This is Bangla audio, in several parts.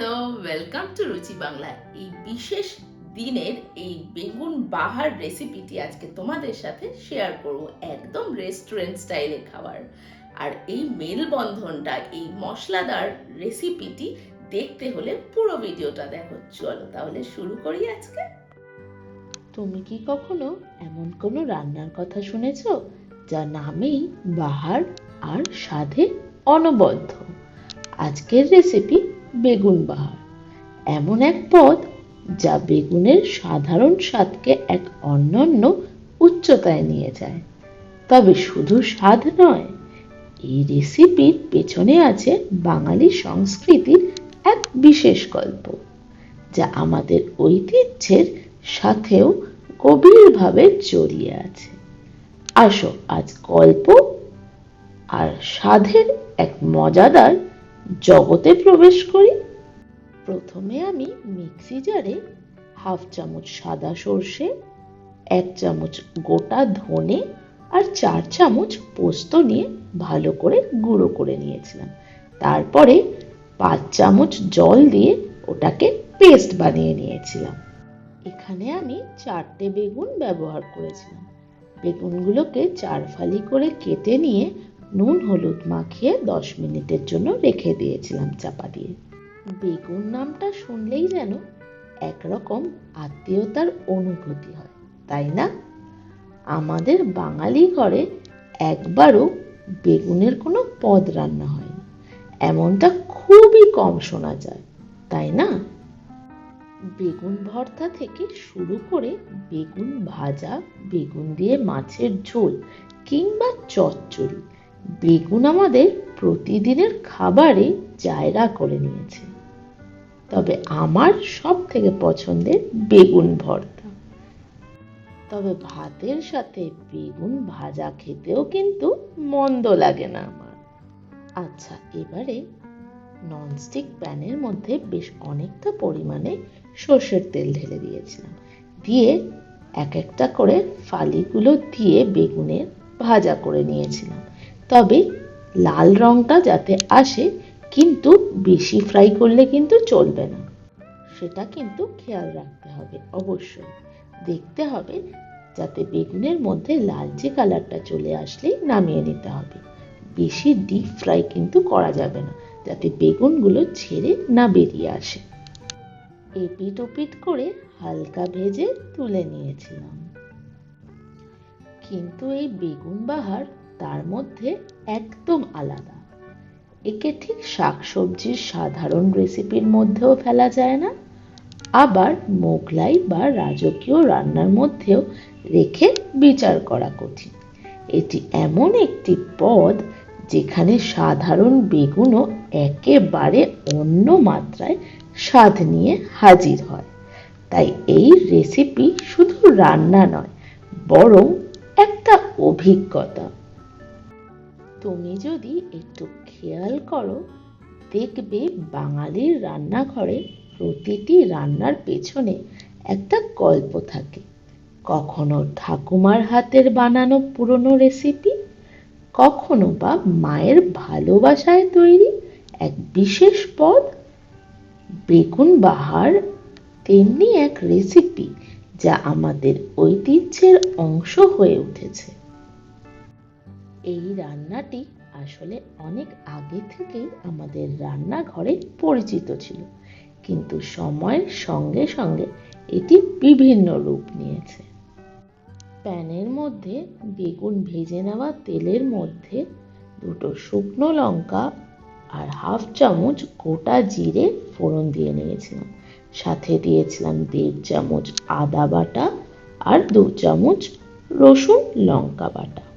হ্যালো ওয়েলকাম টু রুচি বাংলা এই বিশেষ দিনের এই বেগুন বাহার রেসিপিটি আজকে তোমাদের সাথে শেয়ার করব একদম রেস্টুরেন্ট স্টাইলে খাবার। আর এই মেলবন্ধনটা, এই মশলাদার রেসিপিটি দেখতে হলে পুরো ভিডিওটা দেখো। চলো তাহলে শুরু করি আজকে। তুমি কি কখনো এমন কোনো রান্নার কথা শুনেছ যা নামেই বাহার আর স্বাদে অনবদ্য? আজকের রেসিপি বেগুন বাহার। এমন এক পদ যা বেগুনের সাধারণ স্বাদকে এক অনন্য উচ্চতায় নিয়ে যায়। তবে শুধু স্বাদ নয়, এই রেসিপির পেছনে আছে বাঙালি সংস্কৃতির এক বিশেষ গল্প, যা আমাদের ঐতিহ্যের সাথেও গভীরভাবে জড়িয়ে আছে। আসো আজ গল্প আর স্বাদের এক মজাদার জগতে প্রবেশ করি। প্রথমে আমি মিক্সি জারে হাফ চামচ সাদা সর্ষে, এক চামচ গোটা ধনে আর চার চামচ পোস্ত নিয়ে ভালো করে গুঁড়ো করে নিয়েছিলাম। তারপরে পাঁচ চামচ জল দিয়ে ওটাকে পেস্ট বানিয়ে নিয়েছিলাম। এখানে আমি চারটে বেগুন ব্যবহার করেছিলাম। বেগুনগুলোকে চার ফালি করে কেটে নিয়ে নুন, হলুদ মাখিয়ে দশ মিনিটের জন্য রেখে দিয়েছিলাম চাপা দিয়ে। বেগুন নামটা শুনলেই যেন একরকম আত্মীয়তার অনুভূতি হয়, তাই না? আমাদের বাঙালি ঘরে একবারও বেগুনের কোনো পদ রান্না হয়নি। এমনটা খুবই কম শোনা যায়, তাই না? বেগুন ভর্তা থেকে শুরু করে বেগুন ভাজা, বেগুন দিয়ে মাছের ঝোল কিংবা চচ্চড়ি বেগুন আমাদের প্রতিদিনের খাবারে জায়গা করে নিয়েছে। তবে আমার সব থেকে পছন্দের বেগুন ভর্তা। তবে ভাতের সাথে বেগুন ভাজা খেতেও কিন্তু মন্দ লাগে না আমার। আচ্ছা এবারে ননস্টিক প্যানের মধ্যে বেশ অনেকটা পরিমাণে সর্ষের তেল ঢেলে দিয়েছিলাম। দিয়ে এক একটা করে ফালিগুলো দিয়ে বেগুনের ভাজা করে নিয়েছিলাম। তবে লাল রংটা যাতে আসে, কিন্তু বেশি ফ্রাই করলে কিন্তু চলবে না। সেটা কিন্তু খেয়াল রাখতে হবে অবশ্যই। দেখতে হবে যাতে বেগুনের মধ্যে লালচে কালারটা চলে আসলেই নামিয়ে নিতে হবে। বেশি ডিপ ফ্রাই কিন্তু করা যাবে না, যাতে বেগুনগুলো ছেড়ে না বেরিয়ে আসে। এপিট ওপিট করে হালকা ভেজে তুলে নিয়েছিলাম। কিন্তু এই বেগুন বাহার তার মধ্যে একদম আলাদা। একে ঠিক শাকসবজির সাধারণ রেসিপির মধ্যেও ফেলা যায় না, আবার মোগলাই বা রাজকীয় রান্নার মধ্যেও রেখে বিচার করা কঠিন। এটি এমন একটি পদ যেখানে সাধারণ বেগুনও একেবারে অন্য মাত্রায় স্বাদ নিয়ে হাজির হয়। তাই এই রেসিপি শুধু রান্না নয়, বরং একটা অভিজ্ঞতা। তুমি যদি একটু খেয়াল করো, দেখবে বাঙালির রান্নাঘরে প্রতিটি রান্নার পেছনে একটা গল্প থাকে। কখনো ঠাকুমার হাতের বানানো পুরনো রেসিপি কখনো বা মায়ের ভালোবাসায় তৈরি এক বিশেষ পদ। বেগুন বাহার তেমনি এক রেসিপি যা আমাদের ঐতিহ্যের অংশ হয়ে উঠেছে। এই রান্নাটি আসলে অনেক আগে থেকেই আমাদের রান্নাঘরে পরিচিত ছিল। কিন্তু সময়ের সঙ্গে সঙ্গে এটি বিভিন্ন রূপ নিয়েছে। প্যানের মধ্যে বেগুন ভেজে নেওয়া তেলের মধ্যে দুটো শুকনো লঙ্কা আর হাফ চামচ গোটা জিরে ফোড়ন দিয়ে নিয়েছিলাম। সাথে দিয়েছিলাম দেড় চামচ আদা বাটা আর দু চামচ রসুন লঙ্কা বাটা।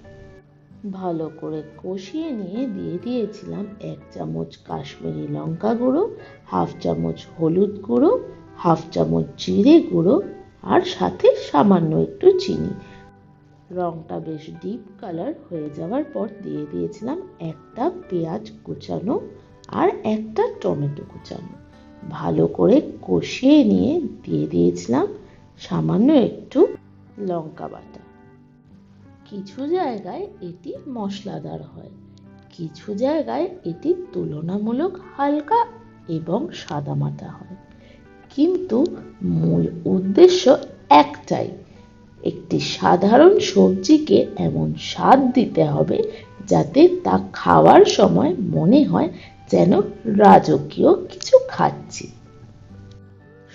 ভালো করে কষিয়ে নিয়ে দিয়ে দিয়েছিলাম এক চামচ কাশ্মীরি লঙ্কা গুঁড়ো, হাফ চামচ হলুদ গুঁড়ো, হাফ চামচ জিরে গুঁড়ো আর সাথে সামান্য একটু চিনি। রংটা বেশ ডিপ কালার হয়ে যাওয়ার পর দিয়ে দিয়েছিলাম একটা পেঁয়াজ কুচানো আর একটা টমেটো কুচানো। ভালো করে কষিয়ে নিয়ে দিয়ে দিয়েছিলাম সামান্য একটু লঙ্কা বাটা। কিছু জায়গায় এটি মশলাদার হয়, কিছু জায়গায় এটি তুলনামূলক হালকা এবং সাদামাটা হয়। কিন্তু মূল উদ্দেশ্য একটাই, একটি সাধারণ সবজিকে এমন স্বাদ দিতে হবে যাতে তা খাওয়ার সময় মনে হয় যেন রাজকীয় কিছু খাচ্ছি।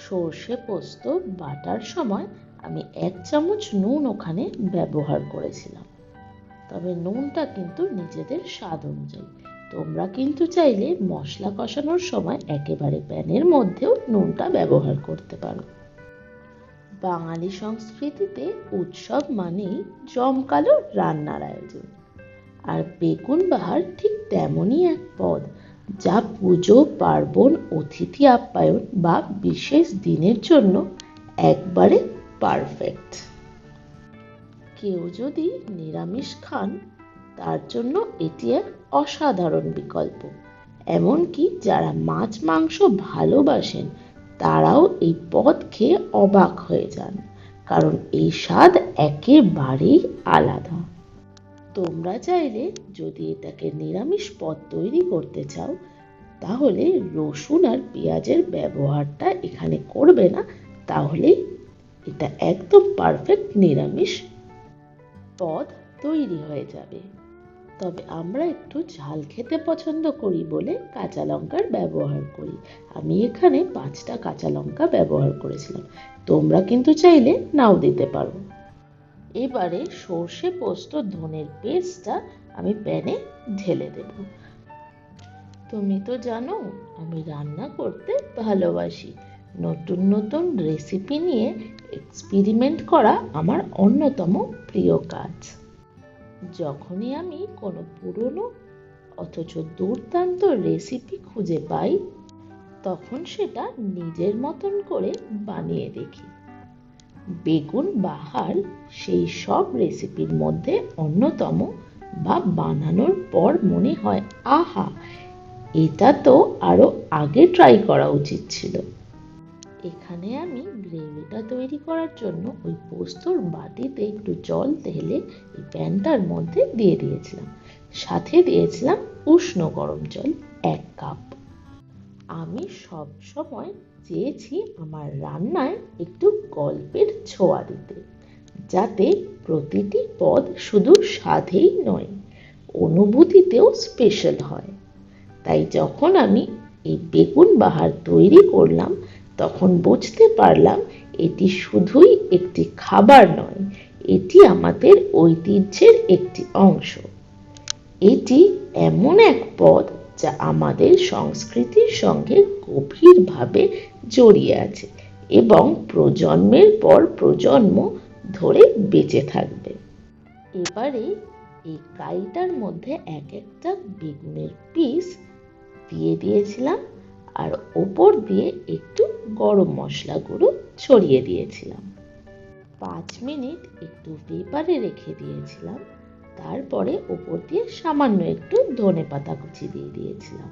সর্ষে পোস্ত বাটার সময় আমি এক চামচ নুন ওখানে ব্যবহার করেছিলাম। তবে নুনটা কিন্তু নিজেদের স্বাদ অনুযায়ী। তোমরা কিন্তু চাইলে মশলা কষানোর সময় একেবারে প্যানের মধ্যেও নুনটা ব্যবহার করতে পারো। বাঙালি সংস্কৃতিতে উৎসব মানেই জমকালো রান্নার আয়োজন। আর বেগুন বাহার ঠিক তেমনই এক পদ, যা পুজো, পার্বণ, অতিথি আপ্যায়ন বা বিশেষ দিনের জন্য একবারে পারফেক্ট। কেউ যদি নিরামিষ খান, তার জন্য এটি এক অসাধারণ বিকল্প। এমনকি যারা মাছ মাংস ভালোবাসেন, তারাও এই পদ খেয়ে অবাক হয়ে যান, কারণ এই স্বাদ একেবারেই আলাদা। তোমরা চাইলে যদি এটাকে নিরামিষ পদ তৈরি করতে চাও, তাহলে রসুন আর পেঁয়াজের ব্যবহারটা এখানে করবে না তাহলে এটা একদম পারফেক্ট নিরামিষ পদ তৈরি হয়ে যাবে। তবে আমরা একটু ঝাল খেতে পছন্দ করি বলে কাঁচা লঙ্কার ব্যবহার করি। আমি এখানে পাঁচটা কাঁচা লঙ্কা ব্যবহার করেছিলাম। তোমরা কিন্তু চাইলে নাও দিতে পারো। এবারে সর্ষে পোস্ত ধনের পেস্টটা আমি প্যানে ঢেলে দেব। তুমি তো জানো, আমি রান্না করতে ভালোবাসি। নতুন নতুন রেসিপি নিয়ে এক্সপেরিমেন্ট করা আমার অন্যতম প্রিয় কাজ। যখনই আমি কোনো পুরনো অথচ দুর্দান্ত রেসিপি খুঁজে পাই, তখন সেটা নিজের মতন করে বানিয়ে দেখি। বেগুন বাহার সেই সব রেসিপির মধ্যে অন্যতম বা বানানোর পর মনে হয়, আহা, এটা তো আরও আগে ট্রাই করা উচিত ছিল। এখানে আমি গ্রেভিটা তৈরি করার জন্য ওই পোস্তর বাটিতে একটু জল ঢেলে এই প্যানটার মধ্যে দিয়ে দিয়েছিলাম। সাথে দিয়েছিলাম উষ্ণ গরম জল, এক কাপ। আমি সব সময় চেয়েছি আমার রান্নায় একটু গল্পের ছোঁয়া দিতে, যাতে প্রতিটি পদ শুধু স্বাদেই নয়, অনুভূতিতেও স্পেশাল হয়। তাই যখন আমি এই বেগুন বাহার তৈরি করলাম তখন বুঝতে পারলাম এটি শুধুই একটি খাবার নয়, এটি আমাদের ঐতিহ্যের একটি অংশ। এটি এমন এক পদ যা আমাদের সংস্কৃতির সঙ্গে গভীরভাবে জড়িয়ে আছে এবং প্রজন্মের পর প্রজন্ম ধরে বেঁচে থাকবে। এবারে এই কাইটার মধ্যে এক একটা বেগুনের পিস দিয়ে দিয়েছিলাম। আর ওপর দিয়ে একটু গরম মশলা গুঁড়ো ছড়িয়ে দিয়েছিলাম। পাঁচ মিনিট একটু পেপারে রেখে দিয়েছিলাম। তারপরে ওপর দিয়ে সামান্য একটু ধনে পাতা কুচি দিয়ে দিয়েছিলাম।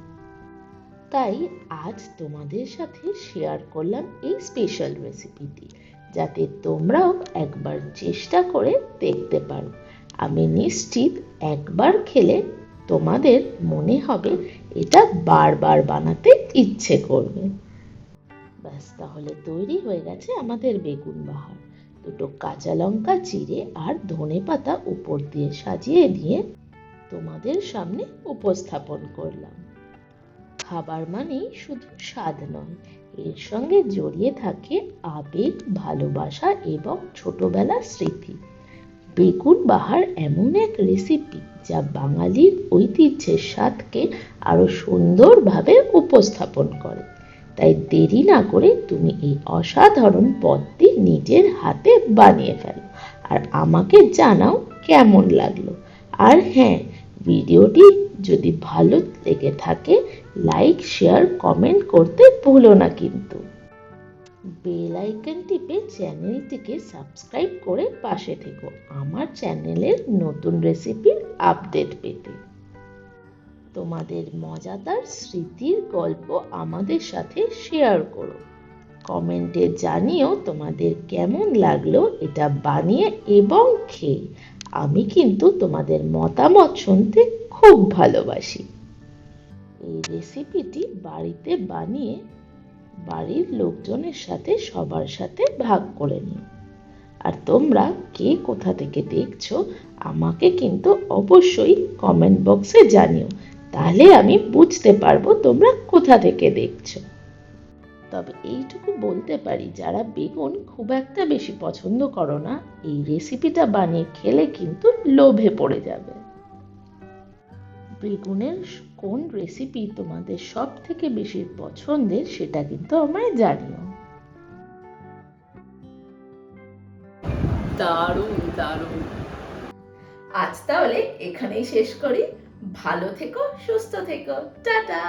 তাই আজ তোমাদের সাথে শেয়ার করলাম এই স্পেশাল রেসিপিটি যাতে তোমরাও একবার চেষ্টা করে দেখতে পারো। আমি নিশ্চিত একবার খেলে তোমাদের মনে হবে এটা বারবার বানাতে ইচ্ছে করবে। ব্যাস, তাহলে তৈরি হয়ে গেছে আমাদের বেগুন বাহার। দুটো কাঁচা লঙ্কা চিড়ে আর ধনে পাতা উপর দিয়ে সাজিয়ে দিয়ে তোমাদের সামনে উপস্থাপন করলাম। খাবার মানেই শুধু স্বাদ নয়, এর সঙ্গে জড়িয়ে থাকে আবেগ, ভালোবাসা এবং ছোটবেলার স্মৃতি। বেগুন বাহার এমন এক রেসিপি যা বাঙালির ঐতিহ্যের স্বাদকে আরও সুন্দরভাবে উপস্থাপন করে। তাই দেরি না করে তুমি এই অসাধারণ পদটি নিজের হাতে বানিয়ে ফেলো। আর আমাকে জানাও কেমন লাগল। আর হ্যাঁ ভিডিওটি যদি ভালো লেগে থাকে, লাইক, শেয়ার, কমেন্ট করতে ভুলো না কিন্তু। বেল আইকন টিপে চ্যানেলটিকে সাবস্ক্রাইব করে পাশে থেকো আমার চ্যানেলের নতুন রেসিপির আপডেট পেতে। তোমাদের মজাদার স্মৃতির গল্প আমাদের সাথে শেয়ার করো। কমেন্টে জানিও তোমাদের কেমন লাগল এটা বানিয়ে এবং খেয়ে। আমি কিন্তু তোমাদের মতামত শুনতে খুব ভালোবাসি। এই রেসিপিটি বাড়িতে বানিয়ে বাড়ির লোকজনের সাথে সবার সাথে ভাগ করে নিও। আর তোমরা কে কোথা থেকে দেখছ, আমাকে কিন্তু অবশ্যই কমেন্ট বক্সে জানিও। তাহলে আমি বুঝতে পারব তোমরা কোথা থেকে দেখছ। তবে এইটুকু বলতে পারি, যারা বেগুন খুব একটা বেশি পছন্দ করো না, এই রেসিপিটা বানিয়ে খেলে কিন্তু লোভে পড়ে যাবে। বেগুনের কোন রেসিপি তোমাদের সব থেকে বেশি পছন্দের সেটা কিন্তু আমায় জানিও। দারুণ দারুণ। আজ তাহলে এখানেই শেষ করি। ভালো থেকো, সুস্থ থেকো। টাটা!